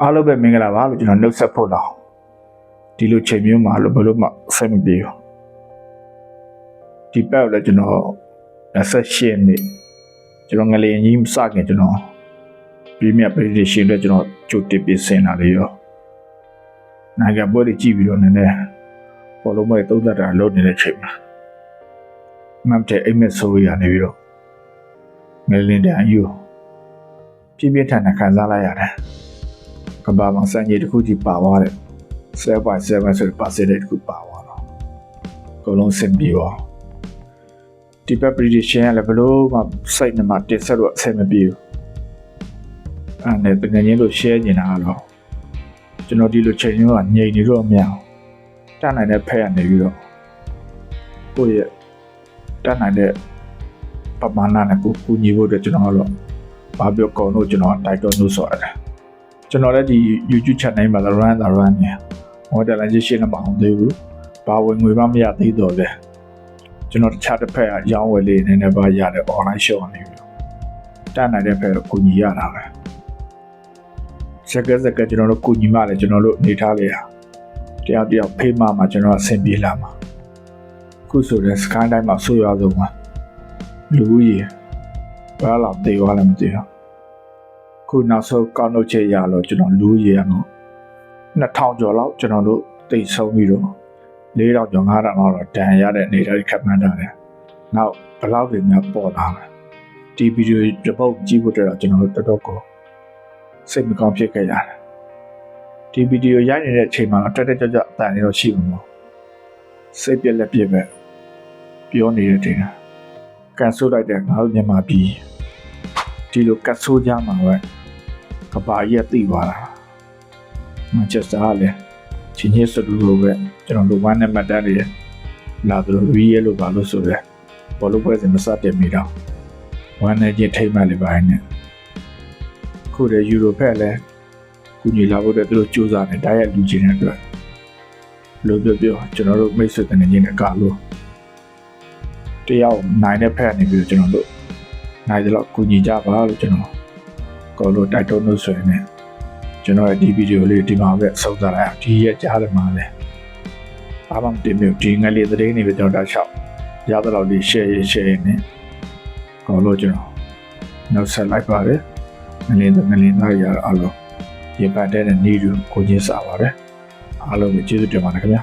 အားလုံးပဲမင်္ဂလာပါလို့ကျွန်တော်နှုတ်ဆက်ဖို့တော့ဒီလိုချိန်မျိုးမှာလို့ဘယ်လို့မှဆက်မပြေဘူးဒီပတ်လည်းကျွန်တော်28နှစ်ကျွန်တော်ငလျင်ကြီးမစခင်ကျွန်တော်ပြည်မြတ်ပြည်ရှင်အတွက်ကျွန်တော်ကြိုတင်ပြင်ဆင်တာလေးရောနိုင်ငံပွဲတွေကြည့်ပြီးတော့နည်းနည်းဘောလုံးပွဲသုံးသက်တာလုပ်နေတဲ့ချိန်မှာမှတ်တဲ့အိမ်မက်ဆိုးရနေပြီးတော့ငလျင်တန်ယူပြင်းပြထန်ထန်ခံစားလိုက်ရတယ် ကဘာမှာစံကြီးတစ်ခုကြီးပါသွားတယ်7.7ဆိုတဲ့ percentage တစ်ခုပါသွားတော့အကုန်လုံးစင်ပြီးတော့ဒီပက် prediction ကလည်းဘလို့မှစိတ်နဲ့မှတင်ဆက်တော့အဆင်မပြေဘူးအဲ့နဲ့တကယ်ချင်းလို့ share နေတာကတော့ကျွန်တော်ဒီလိုချိန်မျိုးကညိန်နေတော့မရအောင်တတ်နိုင်တဲ့ဖက်ရနေပြီးတော့ကိုယ့်ရဲ့တတ်နိုင်တဲ့ပမာဏနဲ့ကိုကူညီဖို့အတွက်ကျွန်တော်ကတော့ဘာပြောကောင်းလို့ကျွန်တော်တိုက်တွန်းလို့ဆိုရတယ် ကျွန်တော်လည်းဒီ YouTube channel မှာ run တာ run နေ monetization မအောင်သေးဘူးဘာဝင်ငွေမှမရသေးတော့လေကျွန်တော်တခြားတစ်ဖက်ကရောင်းဝယ်လေးနည်းနည်းပါရတယ် online shop နေပြီတတ်နိုင်တဲ့ဖက်ကကိုညီရတာပဲစက်ကစက်ကကျွန်တော်တို့ကိုညီမလည်းကျွန်တော်တို့နေထားလေရတယောက်တယောက်ဖေးမမှာကျွန်တော်အဆင်ပြေလာမှာခုဆိုတဲ့ sky တိုင်းမှာဆိုရဆုံးမှာလူဦးရေဘာလောက်တေသွားလဲမသိဘူး ခုနောက်ဆုံးကောက်နှုတ်ချက်ရတော့ကျွန်တော်လူရရတော့2000ကျော်လောက်ကျွန်တော်တို့တိတ်ဆုံးပြီးတော့4000ကျော်5000လောက်တော့တန်ရတဲ့အနေထားတွေခက်မှန်းထားတယ်။နောက်ဘယ်လောက်တွေများပေါ်လာလဲ။ဒီဗီဒီယိုတစ်ပုတ်ကြည့်ဖို့အတွက်တော့ကျွန်တော်တို့တော်တော်ကိုစိတ်မကောင်းဖြစ်ခဲ့ရတယ်။ဒီဗီဒီယိုရိုက်နေတဲ့အချိန်မှာတော့တက်တက်ကြွကြွအတန်လေးတော့ရှိမှာပေါ့။စိတ်ပြက်လက်ပြက်ပဲပြောနေတဲ့တင်တာ။ကန်ဆိုးလိုက်တဲ့ငါတို့မြန်မာပြည် ဒီလိုကတ်ဆိုးကြမှာပဲကဘာကြီးကသိသွားတာမန်ချက်စတာကလည်းချင်းချင်းစတူလိုပဲကျွန်တော်တို့ဝမ်းနဲ့မှတ်တမ်းတွေလာသလိုရီးရဲလို့ပါလို့ဆိုရဲဘောလုံးပွဲစဉ်မစတင်မိတော့ဝမ်းနဲ့ချင်းထိမ့်မှလည်းပိုင်းနဲ့ခုတည်းယူရိုဖက်လည်းကုညီလာဖို့တဲ့သူတို့စူးစမ်းနေတိုက်ရိုက်လူချင်းတဲ့အတွက်လို့ပြောပြောကျွန်တော်တို့မိတ်ဆွေတနေချင်းနဲ့ကလို့တယောက်နိုင်တဲ့ဖက်နေပြီးတော့ကျွန်တော်တို့ နိုင်တယ်လို့ကူညီကြပါလို့ကျွန်တော်ကောလို့တိုက်တွန်းလို့ဆိုရင်လည်းကျွန်တော်ရဲ့ဒီဗီဒီယိုလေးဒီမှာပဲဆုံးသလိုက်အောင်ဒီရဲ့ကြားတယ်မှာလဲအားလုံးတင်မြဒီငယ်လေးသတင်းတွေပဲကျွန်တော်တောက်လျှောက်ရသလောက်လေး share ရေး share ရေးနဲ့ကောလို့ကျွန်တော်နောက်ဆက်လိုက်ပါပဲငယ်လေးငယ်လေးသားရအားလုံးရေပတ်တဲ့နေလူကိုချင်းစားပါပဲအားလုံးကိုကျေးဇူးတင်ပါတယ်ခင်ဗျာ